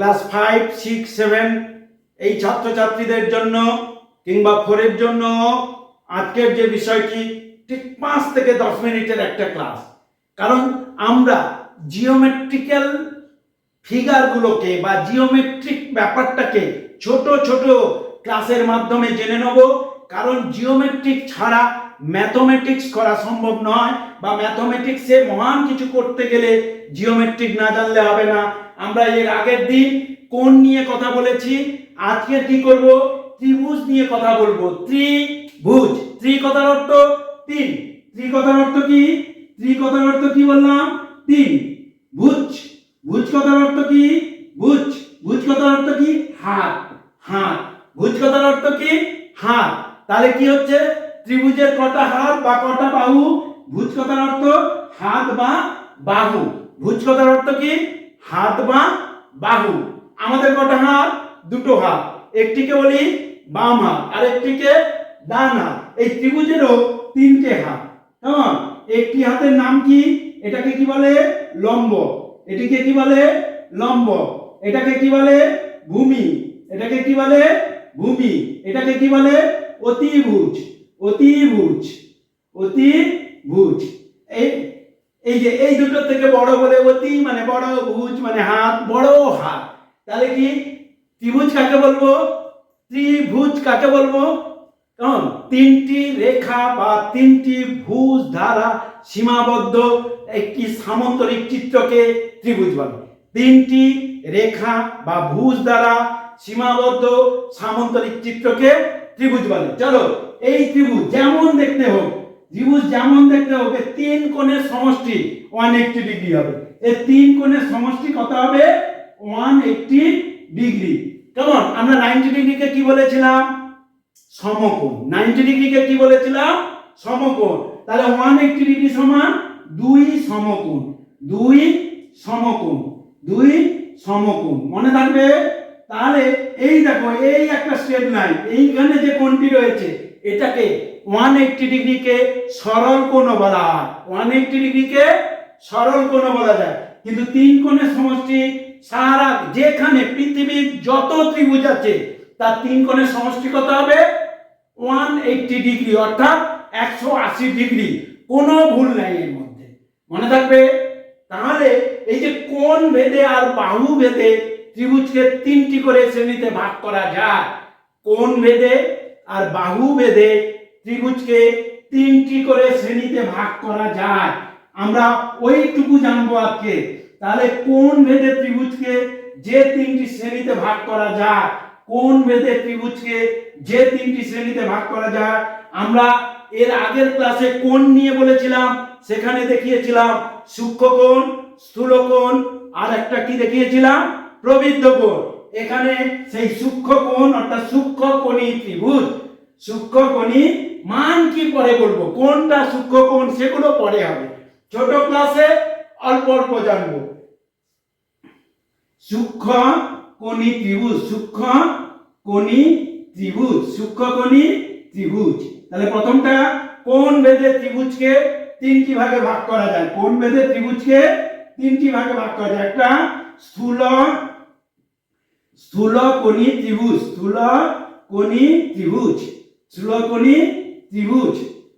Class five, six, seven, এই ছাত্রছাত্রীদের জন্য কিংবা ফোরের জন্য আজকের যে বিষয়টি, ঠিক পাঁচ থেকে দশ মিনিটের একটা ক্লাস। কারণ আমরা জিওমেট্রিক্যাল ফিগারগুলোকে বা জিওমেট্রিক ব্যাপারটাকে ছোট ছোট ক্লাসের মাধ্যমে জেনে নেব। কারণ জিওমেট্রিক ছাড়া ম্যাথমেটিক্স করা সম্ভব নয় বা ম্যাথমেটিক্সে মহান কিছু করতে গেলে জিওমেট্রিক না জানলে হবে না। আমরা এর আগের দিন কোন নিয়ে কথা বলেছি? আজকে কি করব? ত্রিভুজ নিয়ে কথা বলব। ত্রিভুজ। ত্রি কথার অর্থ তিন। ত্রি কথার অর্থ কি? ত্রি কথার অর্থ কি বললাম? তিন। ভুজ। ভুজ কথার অর্থ কি? ভুজ। ভুজ কথার অর্থ কি? হাত। হাত। ভুজ কথার অর্থ কি? হাত। তাহলে কি হচ্ছে? ত্রিভুজের কটা হাত বা কটা বাহু? ভুজ কথার অর্থ হাত বা বাহু। ভুজ কথার অর্থ কি? হাত বা বাহু। আমাদের কটা হাত? দুটো হাত। একটিকে বলি বাম হাত, আর একটিকে ডান হাত। এই ত্রিভুজেরও তিনটে হাত। কেমন? একটি হাতের নাম কি? এটাকে কি বলে? লম্ব। এটিকে কি বলে? লম্ব। এটাকে কি বলে? ভূমি। এটাকে কি বলে? ভূমি। এটাকে কি বলে? অতিভুজ। অতিভুজ অতিভুজ এই এই যে এই দুটো থেকে বড় বলে অতি মানে বড় ভুজ মানে হাত, বড় হাত। তাহলে কি ত্রিভুজ কাকে বলব? ত্রিভুজ কাকে বলব? কেমন? তিনটি রেখা বা তিনটি ভুজ দ্বারা সীমাবদ্ধ একটি সামন্তরিক চিত্রকে ত্রিভুজ বলে। তিনটি রেখা বা ভুজ দ্বারা সীমাবদ্ধ সামন্তরিক চিত্রকে ত্রিভুজ বলে। চলো। এই ত্রিভুজ যেমন দেখতে হোক, ত্রিভুজ যেমন দেখতে হোক তিন কোণের সমষ্টি ওয়ান এইটটি ডিগ্রি হবে। এই তিন কোণের সমষ্টি কত হবে? ওয়ান এইটটি ডিগ্রি কেমন আমরা নাইনটি ডিগ্রিকে কি বলেছিলাম? সমকোণ। নাইনটি ডিগ্রিকে কি বলেছিলাম? সমকোণ। তাহলে ওয়ান এইটটি ডিগ্রি সমান দুই সমকোণ। দুই সমকোণ। দুই সমকোণ। মনে থাকবে? তাহলে এই দেখো, এই একটা স্ট্রেট লাইন এইখানে যে কোণটি রয়েছে এটাকে ওয়ান এইটটি ডিগ্রিকে সরল কোণ বলা হয়। ওয়ান এইটটি ডিগ্রিকে সরল কোণ বলা যায়। কিন্তু তিন কোণের সমষ্টি সারা যেখানে পৃথিবীর যত ত্রিভুজ আছে, তার তিন কোণের সমষ্টি কত হবে? ওয়ান এইটটি ডিগ্রি, অর্থাৎ একশো আশি ডিগ্রি। কোনো ভুল নাই এর মধ্যে। মনে থাকবে? তাহলে এই যে কোন ভেদে আর বাহু ভেদে ত্রিভুজকে তিনটি করে শ্রেণীতে ভাগ করা যায়। কোন ভেদে আর বাহু ভেদে ত্রিভুজকে তিনটি করে শ্রেণীতে ভাগ করা যায়। আমরা ওইটুকু জানব আজকে। তাহলে কোন ভেদে ত্রিভুজকে যে তিনটি শ্রেণীতে ভাগ করা যায়? কোন ভেদে ত্রিভুজকে যে তিনটি শ্রেণীতে ভাগ করা যায়? আমরা এর আগের ক্লাসে কোন নিয়ে বলেছিলাম? সেখানে দেখিয়েছিলাম সূক্ষ্ম কোণ, স্থূল কোণ, আর একটা কি দেখিয়েছিলাম? প্রবৃদ্ধ কোণ। এখানে সেই সূক্ষ্ম কোণ, অর্থাৎ সূক্ষ্ম কোণী ত্রিভুজ। সূক্ষ্ম কোণী মান কি পরে বলব? কোনটা সূক্ষ্ম কোণ, সেগুলো পরে হবে। ছোট ক্লাসে অল্প অল্প জানব। সূক্ষ্ম কোণী ত্রিভুজ, সূক্ষ্ম কোণী ত্রিভুজ, সূক্ষ্ম কোণী ত্রিভুজ। তাহলে প্রথমটা কোন ভেদে ত্রিভুজকে তিনটি ভাগে ভাগ করা যায়। কোন ভেদে ত্রিভুজকে তিনটি ভাগে ভাগ করা যায়। একটা স্থূল স্থূল কোণী ত্রিভুজ স্থূল কোণী ত্রিভুজ স্থূল কোণী ত্রিভুজ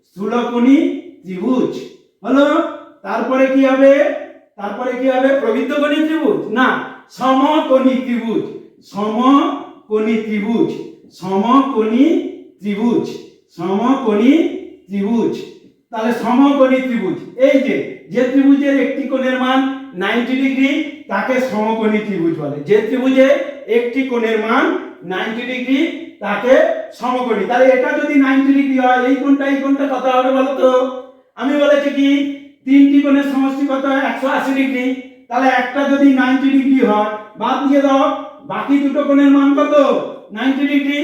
স্থূল কোণী ত্রিভুজ হলো, তারপরে কি হবে? তারপরে কি হবে? প্রবৃদ্ধ কোণী ত্রিভুজ? না, সমকোণী ত্রিভুজ সমকোণী ত্রিভুজ সমকোণী ত্রিভুজ সমকোণী ত্রিভুজ। তাহলে সমকোণী ত্রিভুজ, এই যে যে ত্রিভুজের একটি কোণের মান 90 ডিগ্রি তাকে সমকোণী ত্রিভুজ বলে। যে ত্রিভুজে একটি কোণের মান 90 ডিগ্রি তাকে সমকোণী। তাহলে এটা যদি 90 ডিগ্রি হয়, এই কোণটা এই কোণটা কত হবে বলো তো? আমি বলেছি কি, তিনটি কোণের সমষ্টি কত হয়? 180 ডিগ্রি তাহলে একটা যদি 90 ডিগ্রি হয়, বাদ দিয়ে দাও, বাকি দুটো কোণের মান কত? 90 ডিগ্রি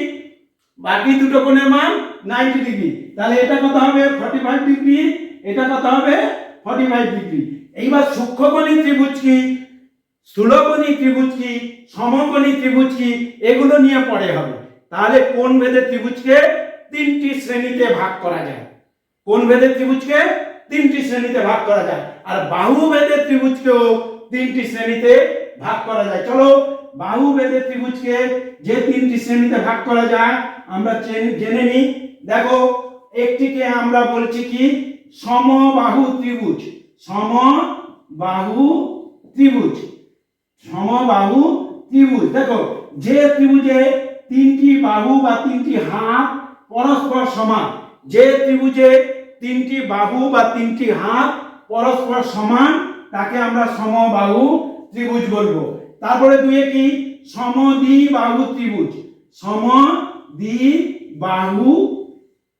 বাকি দুটো কোণের মান 90 ডিগ্রি তাহলে এটা কত হবে? 45 ডিগ্রি এটা কত হবে? 45 ডিগ্রি এইবার সূক্ষ্মকোণী ত্রিভুজ কি? স্থূলকোণী ত্রিভুজ কি সমকোণী ত্রিভুজ কি এগুলো নিয়ে পড়ে হবে। তাহলে কোন ভেদে ত্রিভুজকে তিনটি শ্রেণীতে ভাগ করা যায়? কোন ভেদে ত্রিভুজকে তিনটি শ্রেণীতে ভাগ করা যায়? আর বাহু ভেদে ত্রিভুজকেও তিনটি শ্রেণীতে ভাগ করা যায়। চলো বাহু বেদে ত্রিভুজকে যে তিনটি শ্রেণীতে ভাগ করা যায়, আমরা জেনে নিই। দেখো, একটিকে আমরা বলছি কি? সমবাহু ত্রিভুজ। সমবাহু ত্রিভুজ। সমবাহু ত্রিভুজ। দেখো, যে ত্রিভুজে তিনটি বাহু বা তিনটি হাত পরস্পর সমান। যে ত্রিভুজে তিনটি বাহু বা তিনটি হাত পরস্পর সমান, তাকে আমরা সমবাহু ত্রিভুজ বলব। তারপরে দুয়ে কি? সমদ্বি বাহু ত্রিভুজ। সমদ্বি বাহু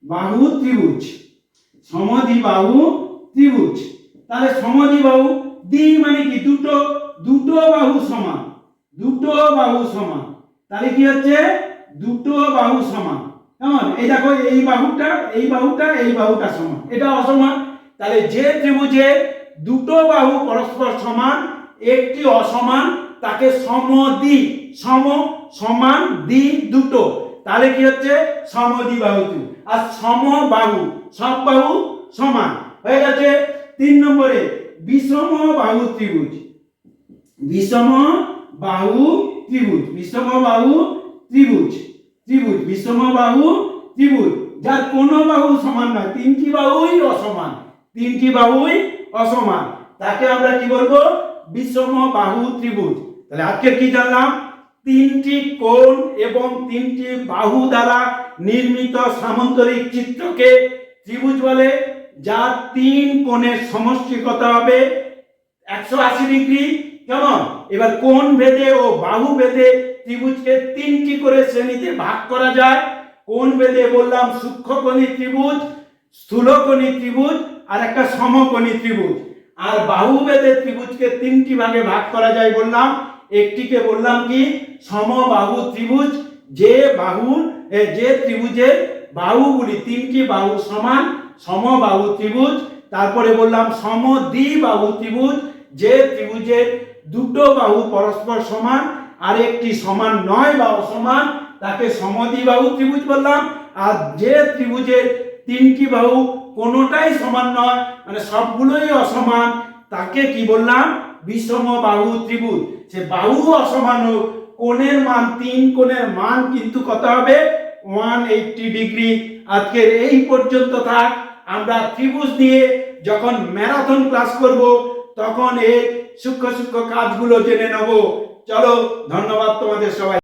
বাহু ত্রিভুজ। সমদ্বি বাহু ত্রিভুজ। তাহলে সমদ্বি বাহু দ্বি মানে কি? দুটো দুটো বাহু সমান, দুটো বাহু সমান। তাহলে কি হচ্ছে? দুটো বাহু সমান। কেমন? এই দেখো, এই বাহুটা এই বাহুটা এই বাহুটা সমান। এটা অসমান। তাহলে যে ত্রিভুজে দুটো বাহু পরস্পর সমান, একটি অসমান, তাকে সমদ্বি, সম, সমান, দ্বি, দুটো। তাহলে কি হচ্ছে? সমদ্বি বাহু ত্রিভুজ। আর সমবাহু সব বাহু সমান। হয়ে গেছে। তিন নম্বরে, বিষম বাহু ত্রিভুজ। বিষম বাহু ত্রিভুজ। বিষম বাহু ত্রিভুজ। ত্রিভুজ। বিষম বাহু ত্রিভুজ। যার কোনো বাহু সমান নয়, তিনটি বাহুই অসমান। তিনটি বাহুই অসমান। তাকে আমরা কি বলব? বিষম বাহু ত্রিভুজ। তাহলে আজকে কি জানলাম? তিনটি কোণ এবং তিনটি বাহু দ্বারা নির্মিত সামন্তরিক চিত্রকে ত্রিভুজ বলে, যার তিন কোণের সমষ্টি কত হবে একশো আশি ডিগ্রি কেমন? এবার কোন ভেদে ও বাহু ভেদে ত্রিভুজকে তিনটি করে শ্রেণীতে ভাগ করা যায়? কোন ভেদে বললাম সূক্ষ্মকোণী ত্রিভুজ, স্থূলকোণী ত্রিভুজ, আর একটা সমকোণী ত্রিভুজ? আর বাহু ভেদে ত্রিভুজকে তিনটি ভাগে ভাগ করা যায় বললাম। একটিকে বললাম কি? সমবাহু ত্রিভুজ। যে বাহু যে ত্রিভুজের বাহুগুলি, তিনটি বাহু সমান সমবাহু ত্রিভুজ। তারপরে বললাম সমদ্বিবাহু ত্রিভুজ। যে ত্রিভুজের দুটো বাহু পরস্পর সমান আর একটি সমান নয় বা অসমান তাকে সমদ্বিবাহু ত্রিভুজ বললাম, আর যে ত্রিভুজের তিনটি বাহু কোনোটাই সমান নয় মানে সবগুলোই অসমান, তাকে কি বললাম? বিষম বাহু ত্রিভুজ। সে বাহু অসমান হোক, কোণের মান তিন, কোণের মান কিন্তু কত হবে? ওয়ান এইটটি ডিগ্রি আজকের এই পর্যন্ত থাক, আমরা ত্রিভুজ দিয়ে যখন ম্যারাথন ক্লাস করব, তখন এর সূক্ষ্ম সূক্ষ্ম কাজগুলো জেনে নেব। চলো ধন্যবাদ তোমাদের সবাই